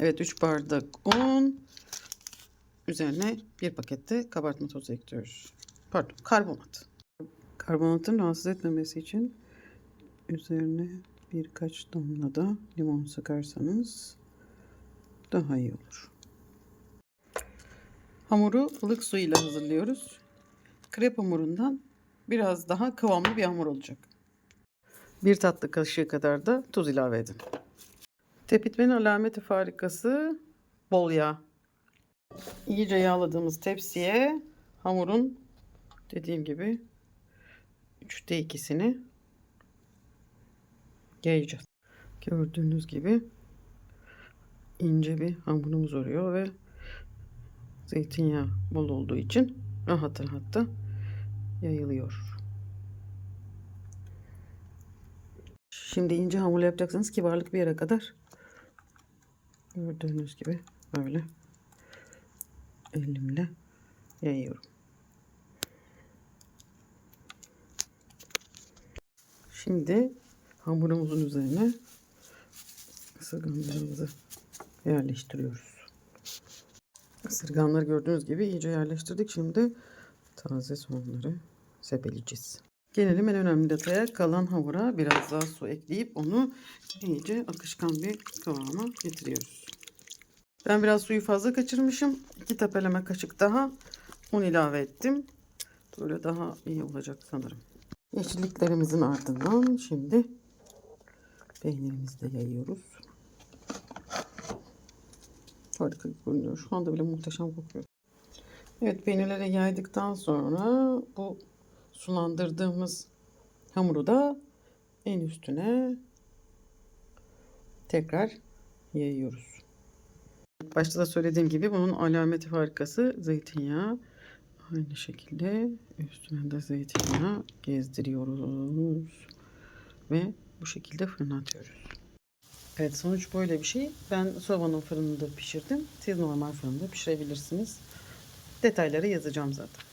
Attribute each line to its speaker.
Speaker 1: Evet 3 bardak un. Üzerine bir pakette kabartma tozu ekliyoruz. Pardon karbonat. Karbonatın rahatsız etmemesi için üzerine birkaç damla da limon sıkarsanız daha iyi olur. Hamuru ılık su ile hazırlıyoruz. Krep hamurundan biraz daha kıvamlı bir hamur olacak. Bir tatlı kaşığı kadar da tuz ilave edin. Tepitmenin alameti farikası bol yağ. İyice yağladığımız tepsiye hamurun dediğim gibi üçte ikisini yayacağız. Gördüğünüz gibi ince bir hamurumuz oluyor ve zeytinyağı bol olduğu için rahat rahat da yayılıyor. Şimdi ince hamur yapacaksınız kibarlık bir yere kadar. Gördüğünüz gibi böyle elimle yayıyorum. Şimdi hamurumuzun üzerine ısırganlarımızı yerleştiriyoruz. Isırganları gördüğünüz gibi iyice yerleştirdik. Şimdi taze soğanları sebeleyeceğiz. Gelelim en önemli detaya kalan hamura biraz daha su ekleyip onu iyice akışkan bir kıvama getiriyoruz. Ben biraz suyu fazla kaçırmışım. İki tepeleme kaşık daha un ilave ettim. Böyle daha iyi olacak sanırım. Yeşilliklerimizin ardından şimdi peynirimizi de yayıyoruz. Harika görünüyor. Şu anda bile muhteşem kokuyor. Evet peynirleri yaydıktan sonra bu sulandırdığımız hamuru da en üstüne tekrar yayıyoruz. Başta da söylediğim gibi bunun alameti farikası zeytinyağı. Aynı şekilde üstüne de zeytinyağı gezdiriyoruz. Ve bu şekilde fırına atıyoruz. Evet sonuç böyle bir şey. Ben sobanın fırınında pişirdim. Siz normal fırında pişirebilirsiniz. Detayları yazacağım zaten.